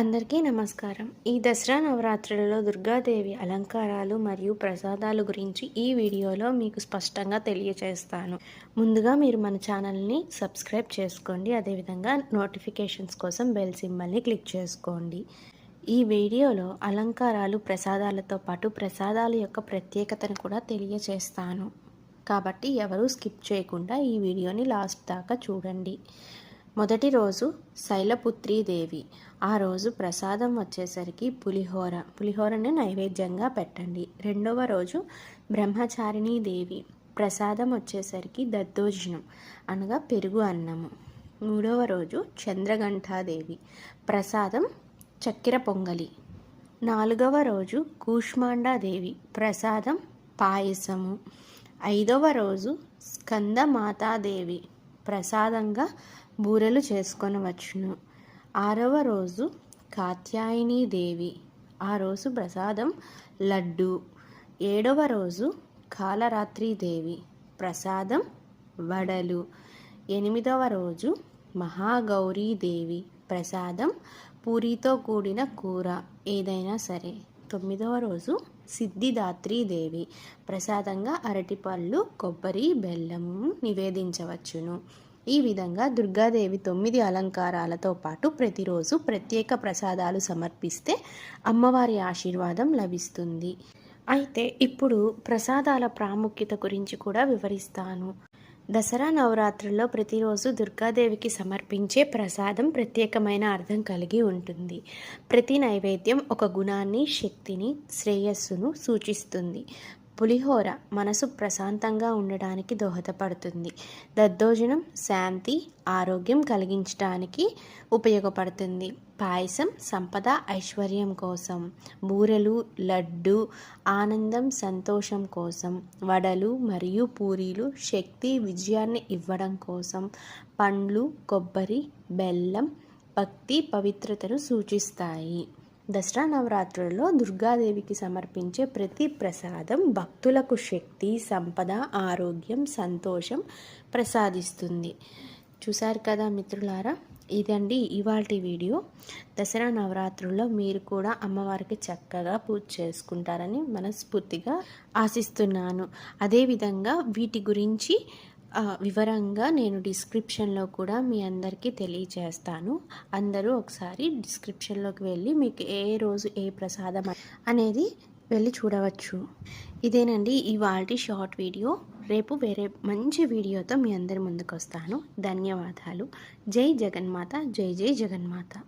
అందరికీ నమస్కారం. ఈ దసరా నవరాత్రులలో దుర్గాదేవి అలంకారాలు మరియు ప్రసాదాలు గురించి ఈ వీడియోలో మీకు స్పష్టంగా తెలియజేస్తాను ముందుగా మీరు మన ఛానల్ని సబ్స్క్రైబ్ చేసుకోండి. అదేవిధంగా నోటిఫికేషన్స్ కోసం బెల్ సింబల్ని క్లిక్ చేసుకోండి. ఈ వీడియోలో అలంకారాలు ప్రసాదాలతో పాటు ప్రసాదాల యొక్క ప్రత్యేకతను కూడా తెలియజేస్తాను కాబట్టి ఎవరూ స్కిప్ చేయకుండా ఈ వీడియోని లాస్ట్ దాకా చూడండి. మొదటి రోజు శైలపుత్రీ దేవి. ఆ రోజు ప్రసాదం వచ్చేసరికి పులిహోర. పులిహోరని నైవేద్యంగా పెట్టండి. రెండవ రోజు బ్రహ్మచారిణీ దేవి. ప్రసాదం వచ్చేసరికి దద్దోజనం అనగా పెరుగు అన్నము. మూడవ రోజు చంద్రఘంటాదేవి ప్రసాదం చక్కెర పొంగలి. నాలుగవ రోజు కూష్మాండాదేవి ప్రసాదం పాయసము. ఐదవ రోజు స్కందమాతాదేవి ప్రసాదంగా బూరెలు చేసుకొనవచ్చును. ఆరవ రోజు కాత్యాయని దేవి. ఆ రోజు ప్రసాదం లడ్డు. ఏడవ రోజు కాలరాత్రి దేవి. ప్రసాదం వడలు. ఎనిమిదవ రోజు మహాగౌరీ దేవి. ప్రసాదం పూరితో కూడిన కూర. ఏదైనా సరే. తొమ్మిదవ రోజు సిద్ధిదాత్రి దేవి. ప్రసాదంగా అరటిపళ్ళు కొబ్బరి బెల్లము నివేదించవచ్చును. ఈ విధంగా దుర్గాదేవి తొమ్మిది అలంకారాలతో పాటు ప్రతిరోజు ప్రత్యేక ప్రసాదాలు సమర్పిస్తే అమ్మవారి ఆశీర్వాదం లభిస్తుంది. అయితే ఇప్పుడు ప్రసాదాల ప్రాముఖ్యత గురించి కూడా వివరిస్తాను. దసరా నవరాత్రుల్లో ప్రతిరోజు దుర్గాదేవికి సమర్పించే ప్రసాదం ప్రత్యేకమైన అర్థం కలిగి ఉంటుంది. ప్రతి నైవేద్యం ఒక గుణాన్ని శక్తిని శ్రేయస్సును సూచిస్తుంది. పులిహోర మనసు ప్రశాంతంగా ఉండడానికి దోహదపడుతుంది. దద్దోజనం శాంతి ఆరోగ్యం కలిగించడానికి ఉపయోగపడుతుంది. పాయసం సంపద ఐశ్వర్యం కోసం. బూరెలు లడ్డు ఆనందం సంతోషం కోసం. వడలు మరియు పూరీలు శక్తి విజయాన్ని ఇవ్వడం కోసం. పండ్లు కొబ్బరి బెల్లం భక్తి పవిత్రతను సూచిస్తాయి. దసరా నవరాత్రులలో దుర్గాదేవికి సమర్పించే ప్రతి ప్రసాదం భక్తులకు శక్తి సంపద ఆరోగ్యం సంతోషం ప్రసాదిస్తుంది. చూశారు కదా మిత్రులారా? ఇదండి ఇవాటి వీడియో. దసరా నవరాత్రుల్లో మీరు కూడా అమ్మవారికి చక్కగా పూజ చేసుకుంటారని మనస్ఫూర్తిగా ఆశిస్తున్నాను. అదేవిధంగా వీటి గురించి వివరంగా నేను డిస్క్రిప్షన్లో కూడా మీ అందరికీ తెలియచేస్తాను అందరూ ఒకసారి డిస్క్రిప్షన్లోకి వెళ్ళి మీకు ఏ రోజు ఏ ప్రసాదం అనేది వెళ్ళి చూడవచ్చు. ఇదేనండి ఇవాళ షార్ట్ వీడియో. రేపు వేరే మంచి వీడియోతో మీ అందరి ముందుకు వస్తాను ధన్యవాదాలు. జై జగన్మాత. జై జై జగన్మాత.